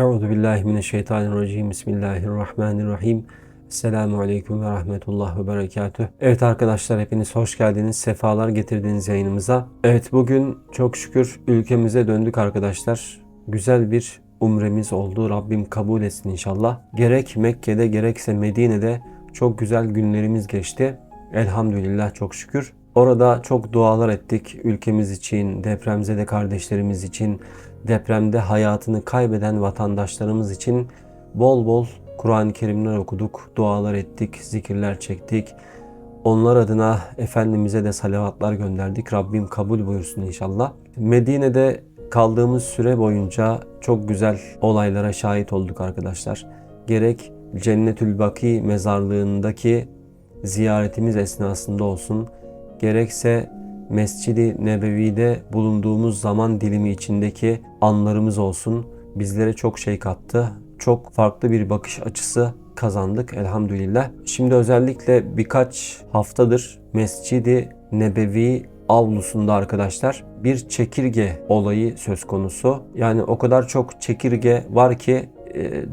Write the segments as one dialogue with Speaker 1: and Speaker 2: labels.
Speaker 1: Euzu billahi mineşşeytanirracim. Bismillahirrahmanirrahim. Esselamu aleyküm ve rahmetullah ve berekatüh. Evet arkadaşlar hepiniz hoş geldiniz. Sefalar getirdiniz yayınımıza. Evet bugün çok şükür ülkemize döndük arkadaşlar. Güzel bir umremiz oldu. Rabbim kabul etsin inşallah. Gerek Mekke'de gerekse Medine'de çok güzel günlerimiz geçti. Elhamdülillah çok şükür. Orada çok dualar ettik ülkemiz için, depremzede kardeşlerimiz için, depremde hayatını kaybeden vatandaşlarımız için bol bol Kur'an-ı Kerimler okuduk, dualar ettik, zikirler çektik. Onlar adına Efendimiz'e de salavatlar gönderdik. Rabbim kabul buyursun inşallah. Medine'de kaldığımız süre boyunca çok güzel olaylara şahit olduk arkadaşlar. Gerek Cennetül Baki mezarlığındaki ziyaretimiz esnasında olsun, gerekse Mescid-i Nebevi'de bulunduğumuz zaman dilimi içindeki anlarımız olsun bizlere çok şey kattı. Çok farklı bir bakış açısı kazandık elhamdülillah. Şimdi özellikle birkaç haftadır Mescid-i Nebevi avlusunda arkadaşlar bir çekirge olayı söz konusu. Yani o kadar çok çekirge var ki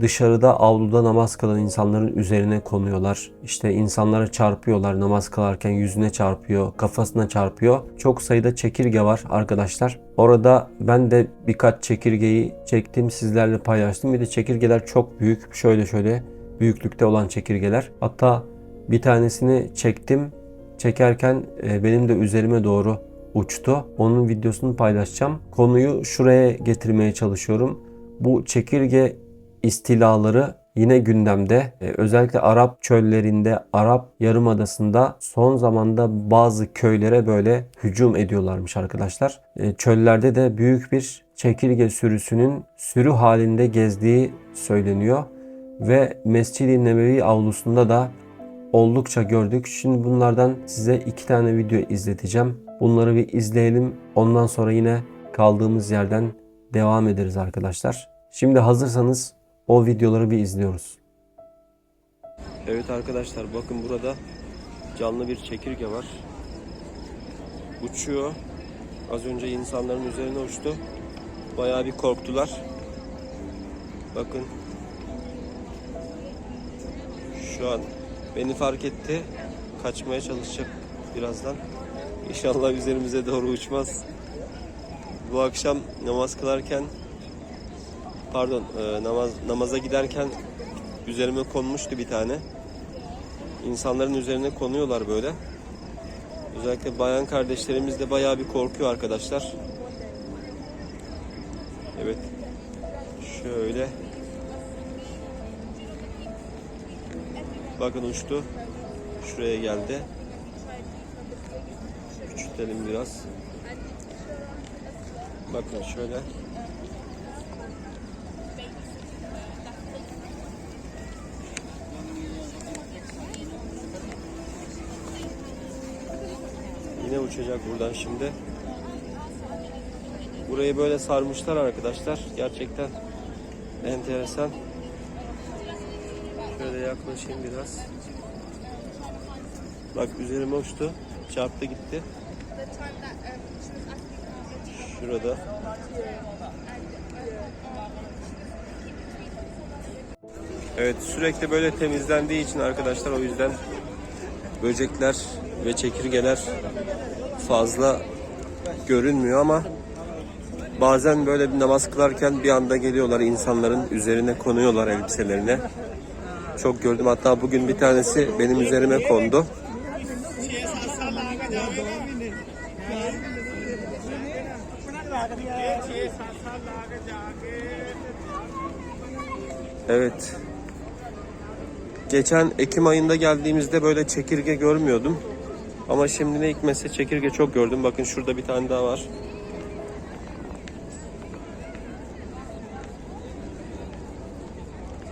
Speaker 1: dışarıda avluda namaz kılan insanların üzerine konuyorlar. İşte insanlara çarpıyorlar namaz kılarken yüzüne çarpıyor, kafasına çarpıyor. Çok sayıda çekirge var arkadaşlar. Orada ben de birkaç çekirgeyi çektim sizlerle paylaştım. Bir de çekirgeler çok büyük. Şöyle şöyle büyüklükte olan çekirgeler. Hatta bir tanesini çektim. Çekerken e, benim de üzerime doğru uçtu. Onun videosunu paylaşacağım. Konuyu şuraya getirmeye çalışıyorum. Bu çekirge istilaları yine gündemde. Ee, özellikle Arap çöllerinde, Arap Yarımadası'nda son zamanda bazı köylere böyle hücum ediyorlarmış arkadaşlar. Ee, çöllerde de büyük bir çekirge sürüsünün sürü halinde gezdiği söyleniyor. Ve Mescid-i Nebevi avlusunda da oldukça gördük. Şimdi bunlardan size iki tane video izleteceğim. Bunları bir izleyelim. Ondan sonra yine kaldığımız yerden devam ederiz arkadaşlar. Şimdi hazırsanız o videoları bir izliyoruz. Evet arkadaşlar bakın burada canlı bir çekirge var. Uçuyor. Az önce insanların üzerine uçtu. Bayağı bir korktular. Bakın. Şu an beni fark etti. Kaçmaya çalışacak birazdan. İnşallah üzerimize doğru uçmaz. Bu akşam namaz kılarken pardon e, namaz namaza giderken üzerime konmuştu bir tane. İnsanların üzerine konuyorlar böyle. Özellikle bayan kardeşlerimiz de bayağı bir korkuyor arkadaşlar. Evet. Şöyle. Bakın uçtu. Şuraya geldi. Küçültelim biraz. Bakın şöyle. Uçacak buradan şimdi. Burayı böyle sarmışlar arkadaşlar. Gerçekten enteresan. Şöyle yaklaşayım biraz. Bak üzerime uçtu. Çarptı gitti. Şurada. Evet sürekli böyle temizlendiği için arkadaşlar o yüzden böcekler ve çekirgeler fazla görünmüyor ama bazen böyle bir namaz kılarken bir anda geliyorlar insanların üzerine konuyorlar elbiselerine. Çok gördüm hatta bugün bir tanesi benim üzerime kondu. Evet. Geçen Ekim ayında geldiğimizde böyle çekirge görmüyordum. Ama şimdi ne hikmetse çekirge çok gördüm. Bakın şurada bir tane daha var.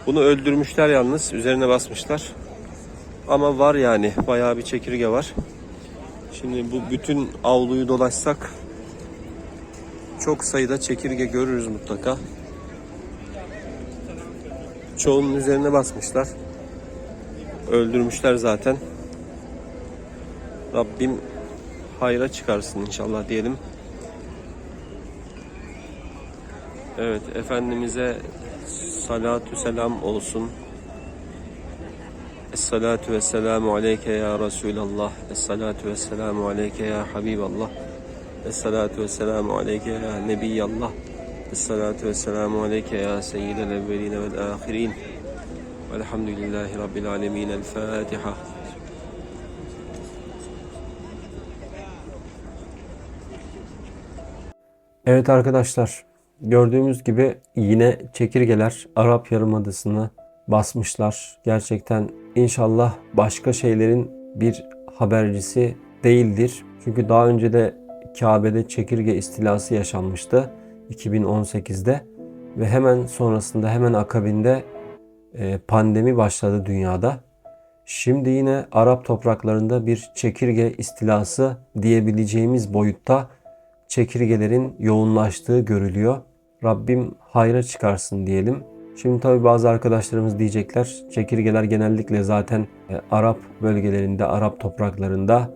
Speaker 1: Bunu öldürmüşler yalnız. Üzerine basmışlar. Ama var yani. Bayağı bir çekirge var. Şimdi bu bütün avluyu dolaşsak çok sayıda çekirge görürüz mutlaka. Çoğunun üzerine basmışlar. Öldürmüşler zaten. Rabbim hayra çıkarsın inşallah diyelim. Evet Efendimiz'e Salatü selam olsun. Esselatu ve selamu aleyke ya Resulallah. Esselatu ve selamu aleyke ya Habiballah. Esselatu ve selamu aleyke ya Nebiyallah. Esselatu ve selamu aleyke ya Seyyidel evveline vel ahirin. Velhamdülillahi Rabbil alemin. El Fatiha. Evet arkadaşlar, gördüğümüz gibi yine çekirgeler Arap Yarımadası'nı basmışlar. Gerçekten inşallah başka şeylerin bir habercisi değildir. Çünkü daha önce de Kabe'de çekirge istilası yaşanmıştı 2018'de ve hemen sonrasında hemen akabinde e, pandemi başladı dünyada. Şimdi yine Arap topraklarında bir çekirge istilası diyebileceğimiz boyutta çekirgelerin yoğunlaştığı görülüyor. Rabbim hayra çıkarsın diyelim. Şimdi tabi bazı arkadaşlarımız diyecekler çekirgeler genellikle zaten e, Arap bölgelerinde, Arap topraklarında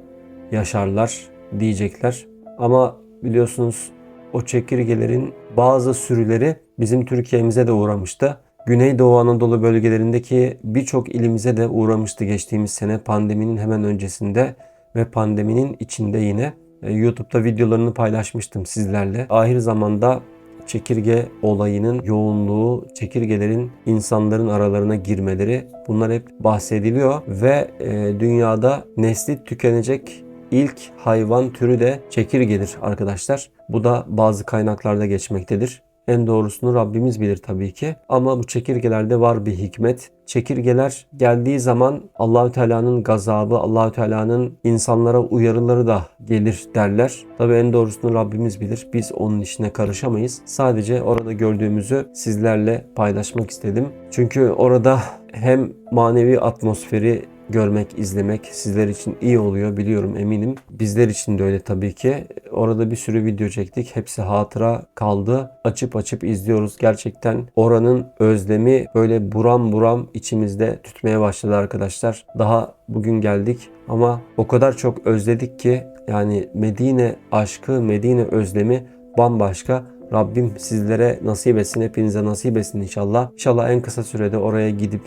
Speaker 1: yaşarlar diyecekler. Ama biliyorsunuz o çekirgelerin bazı sürüleri bizim Türkiye'mize de uğramıştı. Güneydoğu Anadolu bölgelerindeki birçok ilimize de uğramıştı geçtiğimiz sene pandeminin hemen öncesinde ve pandeminin içinde yine. E, YouTube'da videolarını paylaşmıştım sizlerle. Ahir zamanda çekirge olayının yoğunluğu, çekirgelerin insanların aralarına girmeleri bunlar hep bahsediliyor ve e, dünyada nesli tükenecek ilk hayvan türü de çekirgedir arkadaşlar. Bu da bazı kaynaklarda geçmektedir. En doğrusunu Rabbimiz bilir tabii ki. Ama bu çekirgelerde var bir hikmet. Çekirgeler geldiği zaman Allahü Teala'nın gazabı, Allahü Teala'nın insanlara uyarıları da gelir derler. Tabii en doğrusunu Rabbimiz bilir. Biz onun işine karışamayız. Sadece orada gördüğümüzü sizlerle paylaşmak istedim. Çünkü orada hem manevi atmosferi görmek, izlemek sizler için iyi oluyor biliyorum eminim. Bizler için de öyle tabii ki. Orada bir sürü video çektik. Hepsi hatıra kaldı. Açıp açıp izliyoruz. Gerçekten oranın özlemi böyle buram buram içimizde tütmeye başladı arkadaşlar. Daha bugün geldik ama o kadar çok özledik ki yani Medine aşkı, Medine özlemi bambaşka. Rabbim sizlere nasip etsin, hepinize nasip etsin inşallah. İnşallah en kısa sürede oraya gidip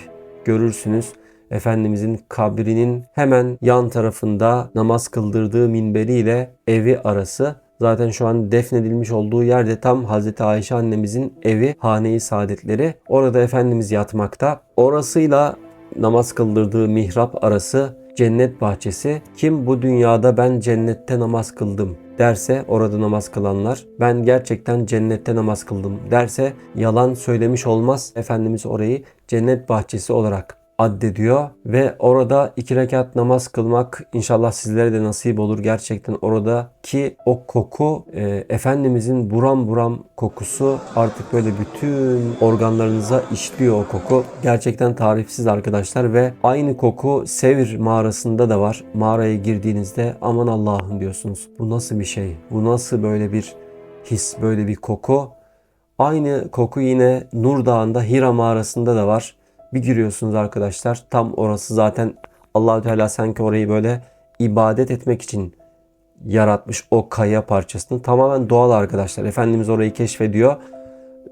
Speaker 1: görürsünüz. Efendimizin kabrinin hemen yan tarafında namaz kıldırdığı minberiyle evi arası. Zaten şu an defnedilmiş olduğu yerde tam Hazreti Ayşe annemizin evi, hane-i saadetleri. Orada Efendimiz yatmakta. Orasıyla namaz kıldırdığı mihrap arası cennet bahçesi. Kim bu dünyada ben cennette namaz kıldım derse orada namaz kılanlar ben gerçekten cennette namaz kıldım derse yalan söylemiş olmaz. Efendimiz orayı cennet bahçesi olarak addediyor ve orada iki rekat namaz kılmak inşallah sizlere de nasip olur. Gerçekten oradaki o koku e, Efendimizin buram buram kokusu artık böyle bütün organlarınıza işliyor o koku. Gerçekten tarifsiz arkadaşlar ve aynı koku Sevr mağarasında da var. Mağaraya girdiğinizde aman Allah'ım diyorsunuz. Bu nasıl bir şey? Bu nasıl böyle bir his, böyle bir koku? Aynı koku yine Nur Dağı'nda Hira mağarasında da var. Bir giriyorsunuz arkadaşlar. Tam orası zaten Allahü Teala sanki orayı böyle ibadet etmek için yaratmış o kaya parçasını. Tamamen doğal arkadaşlar. Efendimiz orayı keşfediyor.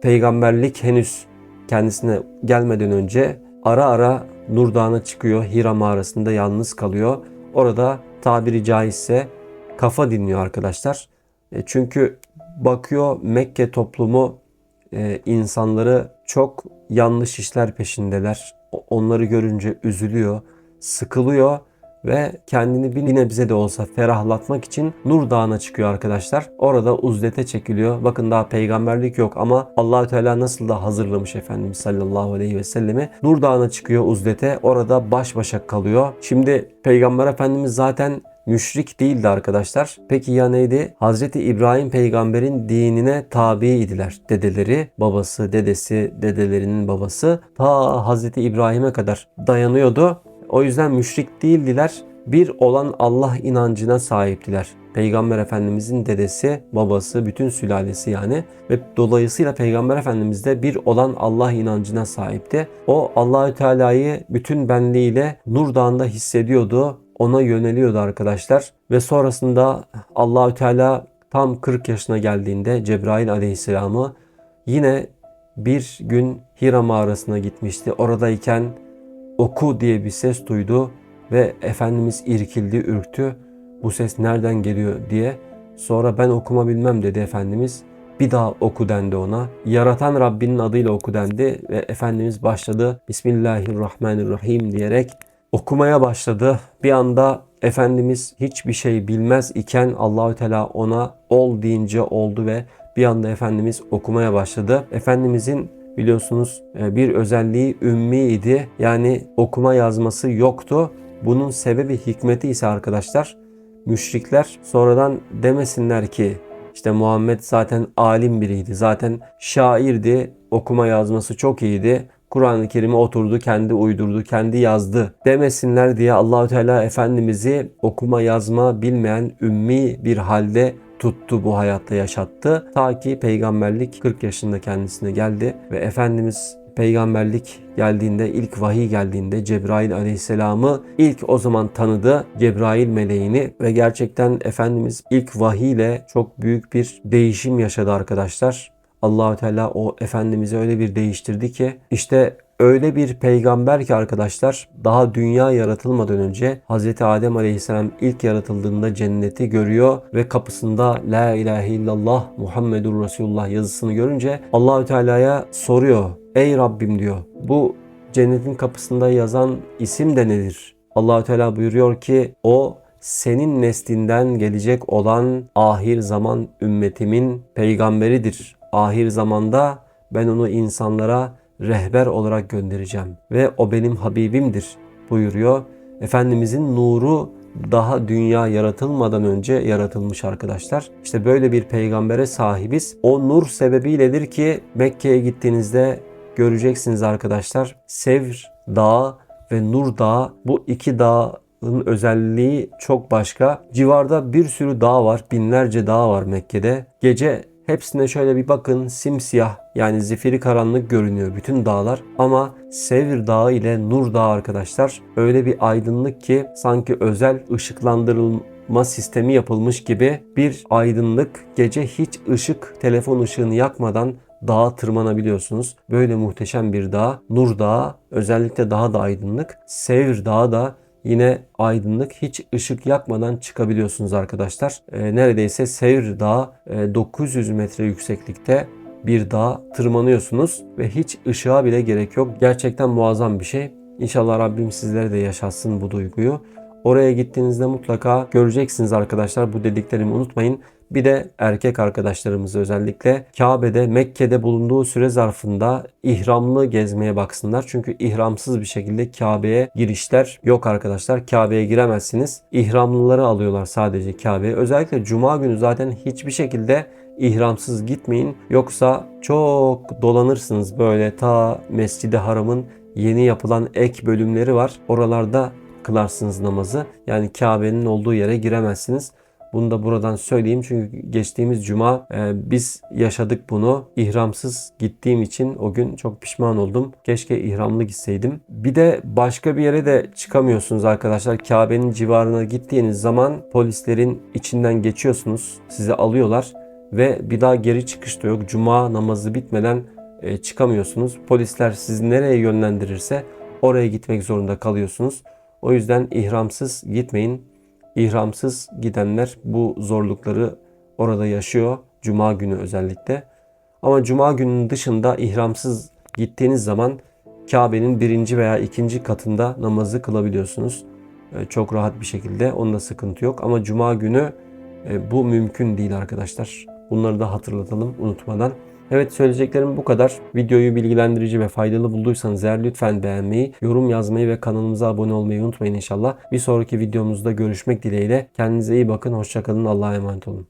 Speaker 1: Peygamberlik henüz kendisine gelmeden önce ara ara Nur Dağı'na çıkıyor. Hira mağarasında yalnız kalıyor. Orada tabiri caizse kafa dinliyor arkadaşlar. E, çünkü bakıyor Mekke toplumu e, insanları çok yanlış işler peşindeler. Onları görünce üzülüyor, sıkılıyor ve kendini bir nebze de olsa ferahlatmak için Nur Dağı'na çıkıyor arkadaşlar. Orada uzlete çekiliyor. Bakın daha peygamberlik yok ama Allahü Teala nasıl da hazırlamış Efendimiz sallallahu aleyhi ve sellemi. Nur Dağı'na çıkıyor uzlete. Orada baş başa kalıyor. Şimdi Peygamber Efendimiz zaten müşrik değildi arkadaşlar. Peki ya neydi? Hazreti İbrahim peygamberin dinine tabi idiler. Dedeleri, babası, dedesi, dedelerinin babası ta Hazreti İbrahim'e kadar dayanıyordu. O yüzden müşrik değildiler. Bir olan Allah inancına sahiptiler. Peygamber Efendimizin dedesi, babası, bütün sülalesi yani ve dolayısıyla Peygamber Efendimiz de bir olan Allah inancına sahipti. O Allahü Teala'yı bütün benliğiyle Nur Dağı'nda hissediyordu ona yöneliyordu arkadaşlar. Ve sonrasında Allahü Teala tam 40 yaşına geldiğinde Cebrail aleyhisselamı yine bir gün Hira mağarasına gitmişti. Oradayken oku diye bir ses duydu ve Efendimiz irkildi, ürktü. Bu ses nereden geliyor diye. Sonra ben okuma bilmem dedi Efendimiz. Bir daha oku dendi ona. Yaratan Rabbinin adıyla oku dendi ve Efendimiz başladı. Bismillahirrahmanirrahim diyerek okumaya başladı. Bir anda Efendimiz hiçbir şey bilmez iken Allahü Teala ona ol deyince oldu ve bir anda Efendimiz okumaya başladı. Efendimizin biliyorsunuz e, bir özelliği ümmiydi. Yani okuma yazması yoktu. Bunun sebebi hikmeti ise arkadaşlar müşrikler sonradan demesinler ki işte Muhammed zaten alim biriydi. Zaten şairdi. Okuma yazması çok iyiydi. Kur'an-ı Kerim'e oturdu, kendi uydurdu, kendi yazdı demesinler diye Allahü Teala Efendimiz'i okuma yazma bilmeyen ümmi bir halde tuttu bu hayatta yaşattı. Ta ki peygamberlik 40 yaşında kendisine geldi ve Efendimiz peygamberlik geldiğinde ilk vahiy geldiğinde Cebrail aleyhisselamı ilk o zaman tanıdı Cebrail meleğini ve gerçekten Efendimiz ilk vahiy ile çok büyük bir değişim yaşadı arkadaşlar. Allahü Teala o Efendimiz'i öyle bir değiştirdi ki işte öyle bir peygamber ki arkadaşlar daha dünya yaratılmadan önce Hz. Adem Aleyhisselam ilk yaratıldığında cenneti görüyor ve kapısında La ilahe illallah Muhammedur Resulullah yazısını görünce Allahü Teala'ya soruyor. Ey Rabbim diyor. Bu cennetin kapısında yazan isim de nedir? Allahü Teala buyuruyor ki o senin neslinden gelecek olan ahir zaman ümmetimin peygamberidir. Ahir zamanda ben onu insanlara rehber olarak göndereceğim ve o benim Habibimdir buyuruyor. Efendimizin nuru daha dünya yaratılmadan önce yaratılmış arkadaşlar. İşte böyle bir peygambere sahibiz. O nur sebebiyledir ki Mekke'ye gittiğinizde göreceksiniz arkadaşlar. Sevr Dağı ve Nur Dağı bu iki dağın özelliği çok başka. Civarda bir sürü dağ var. Binlerce dağ var Mekke'de. Gece Hepsine şöyle bir bakın simsiyah yani zifiri karanlık görünüyor bütün dağlar ama Sevr Dağı ile Nur Dağı arkadaşlar öyle bir aydınlık ki sanki özel ışıklandırılma sistemi yapılmış gibi bir aydınlık gece hiç ışık telefon ışığını yakmadan dağa tırmanabiliyorsunuz. Böyle muhteşem bir dağ. Nur Dağı özellikle daha da aydınlık. Sevr Dağı da yine aydınlık hiç ışık yakmadan çıkabiliyorsunuz arkadaşlar. E, neredeyse Sevr Dağı e, 900 metre yükseklikte bir dağ tırmanıyorsunuz ve hiç ışığa bile gerek yok. Gerçekten muazzam bir şey. İnşallah Rabbim sizlere de yaşatsın bu duyguyu. Oraya gittiğinizde mutlaka göreceksiniz arkadaşlar. Bu dediklerimi unutmayın. Bir de erkek arkadaşlarımız özellikle Kabe'de, Mekke'de bulunduğu süre zarfında ihramlı gezmeye baksınlar. Çünkü ihramsız bir şekilde Kabe'ye girişler yok arkadaşlar. Kabe'ye giremezsiniz. İhramlıları alıyorlar sadece Kabe'ye. Özellikle Cuma günü zaten hiçbir şekilde ihramsız gitmeyin. Yoksa çok dolanırsınız böyle ta Mescid-i Haram'ın yeni yapılan ek bölümleri var. Oralarda kılarsınız namazı. Yani Kabe'nin olduğu yere giremezsiniz. Bunu da buradan söyleyeyim çünkü geçtiğimiz cuma e, biz yaşadık bunu. İhramsız gittiğim için o gün çok pişman oldum. Keşke ihramlı gitseydim. Bir de başka bir yere de çıkamıyorsunuz arkadaşlar. Kabe'nin civarına gittiğiniz zaman polislerin içinden geçiyorsunuz. Sizi alıyorlar ve bir daha geri çıkış da yok. Cuma namazı bitmeden e, çıkamıyorsunuz. Polisler sizi nereye yönlendirirse oraya gitmek zorunda kalıyorsunuz. O yüzden ihramsız gitmeyin. İhramsız gidenler bu zorlukları orada yaşıyor. Cuma günü özellikle. Ama cuma gününün dışında ihramsız gittiğiniz zaman Kabe'nin birinci veya ikinci katında namazı kılabiliyorsunuz. E, çok rahat bir şekilde. Onda sıkıntı yok. Ama cuma günü e, bu mümkün değil arkadaşlar. Bunları da hatırlatalım unutmadan. Evet söyleyeceklerim bu kadar. Videoyu bilgilendirici ve faydalı bulduysanız eğer lütfen beğenmeyi, yorum yazmayı ve kanalımıza abone olmayı unutmayın inşallah. Bir sonraki videomuzda görüşmek dileğiyle. Kendinize iyi bakın. Hoşçakalın. Allah'a emanet olun.